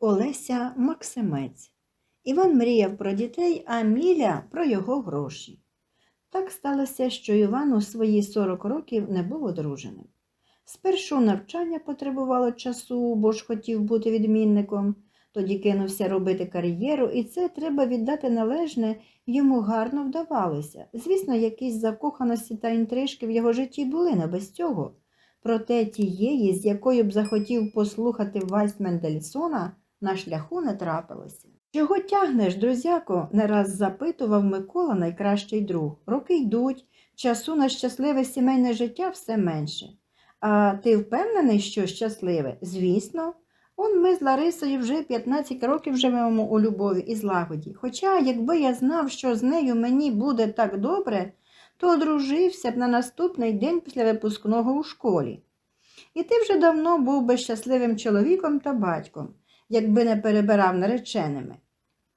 Олеся Максимець. Іван мріяв про дітей, а Міля про його гроші. Так сталося, що Іван у свої 40 років не був одруженим. Спершу навчання потребувало часу, бо ж хотів бути відмінником. Тоді кинувся робити кар'єру, і це треба віддати належне, йому гарно вдавалося. Звісно, якісь закоханості та інтрижки в його житті були не без цього. Проте тієї, з якою б захотів послухати вальс Мендельсона, на шляху не трапилося. Чого тягнеш, друзяко? не раз запитував Микола найкращий друг. Роки йдуть, часу на щасливе сімейне життя все менше. А ти впевнений, що щасливе? Звісно. Он ми з Ларисою вже 15 років живемо у любові і злагоді. Хоча, якби я знав, що з нею мені буде так добре, то одружився б на наступний день після випускного у школі. І ти вже давно був би щасливим чоловіком та батьком, якби не перебирав нареченими.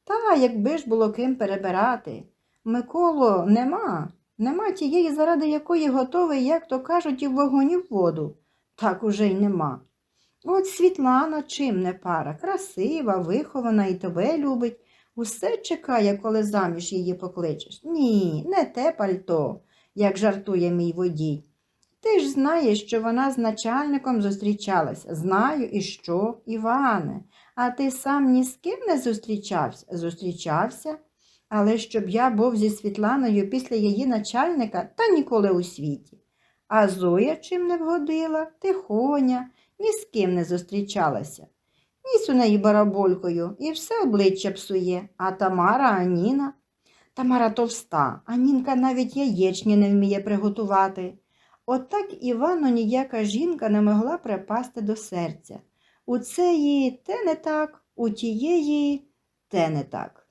Та якби ж було ким перебирати. Миколо, нема, нема тієї, заради якої готовий, як то кажуть, і в вогонь і в воду. Так уже й нема. От Світлана чим не пара, красива, вихована і тебе любить. Усе чекає, коли заміж її покличеш. Ні, не те пальто, як жартує мій водій. Ти ж знаєш, що вона з начальником зустрічалася. Знаю, і що, Іване. А ти сам ні з ким не зустрічався? Зустрічався. Але щоб я був зі Світланою після її начальника, та ніколи у світі. А Зоя чим не вгодила, тихоня, ні з ким не зустрічалася. Ніс у неї бараболькою і все обличчя псує, а Тамара Аніна. Тамара товста, а Нінка навіть яєчні не вміє приготувати. Отак Івану ніяка жінка не могла припасти до серця. У цеї те не так, у тієї те не так.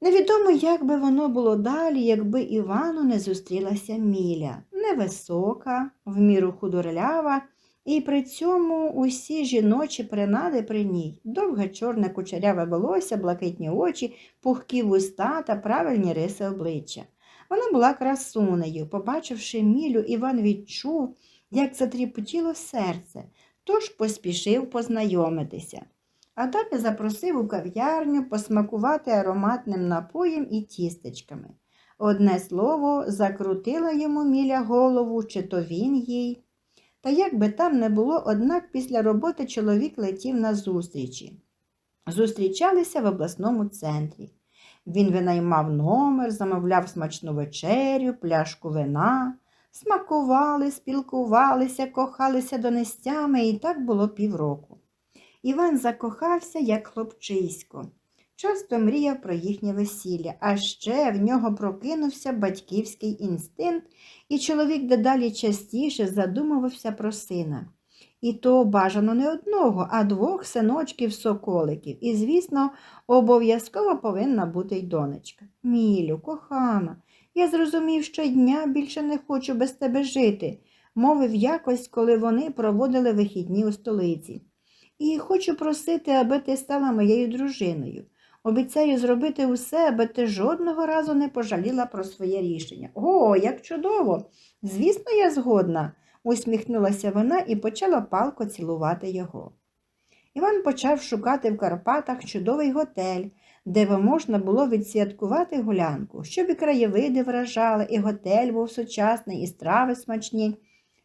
Невідомо, як би воно було далі, якби Івану не зустрілася Міля, невисока, в міру худорлява, і при цьому усі жіночі принади при ній довге чорне кучеряве волосся, блакитні очі, пухкі вуста та правильні риси обличчя. Вона була красунею. Побачивши Мілю, Іван відчув, як затріпотіло серце, тож поспішив познайомитися. А далі запросив у кав'ярню посмакувати ароматним напоєм і тістечками. Одне слово, закрутила йому Міля голову, чи то він їй. Та як би там не було, однак після роботи чоловік летів на зустрічі. Зустрічалися в обласному центрі. Він винаймав номер, замовляв смачну вечерю, пляшку вина, смакували, спілкувалися, кохалися донестями, і так було півроку. Іван закохався, як хлопчисько. Часто мріяв про їхнє весілля, а ще в нього прокинувся батьківський інстинкт, і чоловік дедалі частіше задумувався про сина. І то бажано не одного, а двох синочків-соколиків. І, звісно, обов'язково повинна бути й донечка. Мілю, кохана, я зрозумів, що дня більше не хочу без тебе жити, мовив якось, коли вони проводили вихідні у столиці. І хочу просити, аби ти стала моєю дружиною. Обіцяю зробити усе, аби ти жодного разу не пожаліла про своє рішення. О, як чудово! Звісно, я згодна, усміхнулася вона і почала палко цілувати його. Іван почав шукати в Карпатах чудовий готель, де би можна було відсвяткувати гулянку, щоб і краєвиди вражали, і готель був сучасний, і страви смачні.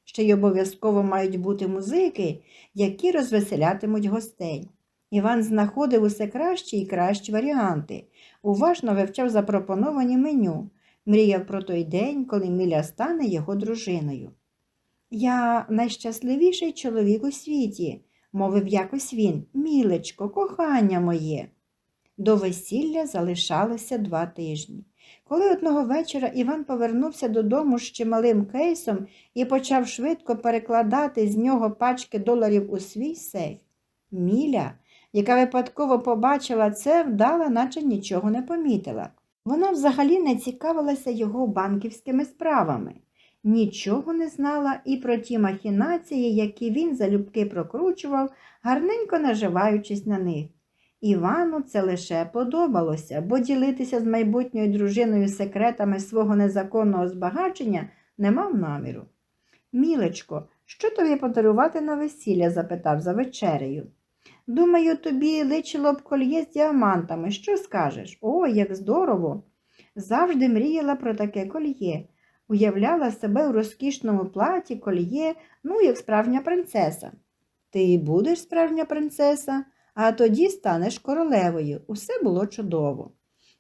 Ще й обов'язково мають бути музики, які розвеселятимуть гостей. Іван знаходив усе кращі і кращі варіанти, уважно вивчав запропоновані меню, мріяв про той день, коли Міля стане його дружиною. Я найщасливіший чоловік у світі, мовив якось він, мілечко, кохання моє. До весілля залишалося два тижні. Коли одного вечора Іван повернувся додому з чималим кейсом і почав швидко перекладати з нього пачки доларів у свій сейф, Міля, яка випадково побачила це, вдала, наче нічого не помітила. Вона взагалі не цікавилася його банківськими справами, нічого не знала і про ті махінації, які він залюбки прокручував, гарненько наживаючись на них. Івану це лише подобалося, бо ділитися з майбутньою дружиною секретами свого незаконного збагачення не мав наміру. Мілечко, що тобі подарувати на весілля? запитав за вечерею. Думаю, тобі личило б кольє з діамантами. Що скажеш? О, як здорово! Завжди мріяла про таке кольє. Уявляла себе у розкішному платі, кольє, ну, як справжня принцеса. Ти будеш справжня принцеса, а тоді станеш королевою. Усе було чудово.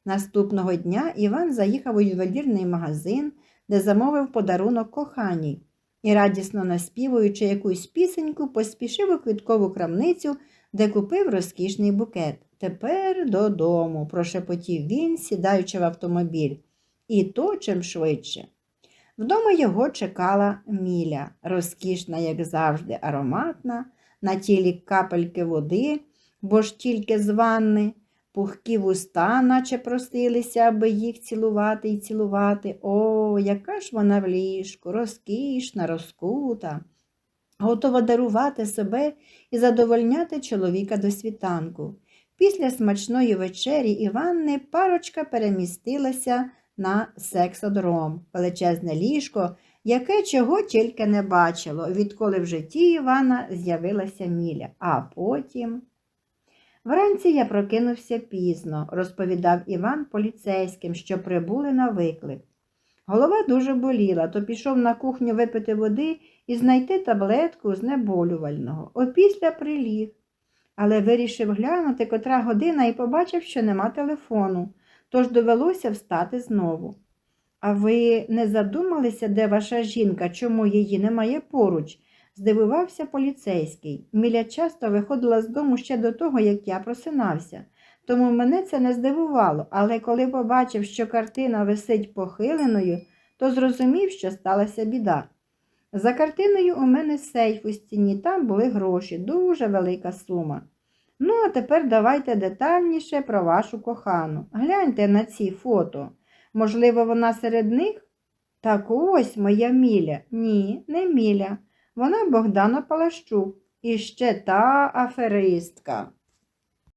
Наступного дня Іван заїхав у ювелірний магазин, де замовив подарунок коханій і, радісно наспівуючи якусь пісеньку, поспішив у квіткову крамницю, де купив розкішний букет. Тепер додому, прошепотів він, сідаючи в автомобіль. І то чим швидше. Вдома його чекала Міля, розкішна, як завжди, ароматна, на тілі капельки води, бо ж тільки з ванни, пухкі вуста, наче просилися, аби їх цілувати і цілувати. О, яка ж вона в ліжку, розкішна, розкута, готова дарувати себе і задовольняти чоловіка до світанку. Після смачної вечері і ванни парочка перемістилася на сексодром, величезне ліжко, яке чого тільки не бачило, відколи в житті Івана з'явилася Міля, а потім. Вранці я прокинувся пізно, розповідав Іван поліцейським, що прибули на виклик. Голова дуже боліла, то пішов на кухню випити води і знайти таблетку знеболювального. Опісля приліг. Але вирішив глянути, котра година, і побачив, що нема телефону, тож довелося встати знову. А ви не задумалися, де ваша жінка, чому її немає поруч? здивувався поліцейський. Міля часто виходила з дому ще до того, як я просинався. Тому мене це не здивувало, але коли побачив, що картина висить похиленою, то зрозумів, що сталася біда. За картиною у мене сейф у стіні, там були гроші, дуже велика сума. Ну, а тепер давайте детальніше про вашу кохану. Гляньте на ці фото. Можливо, вона серед них? Так ось моя Міля. Ні, не Міля. Вона Богдана Палащук. І ще та аферистка.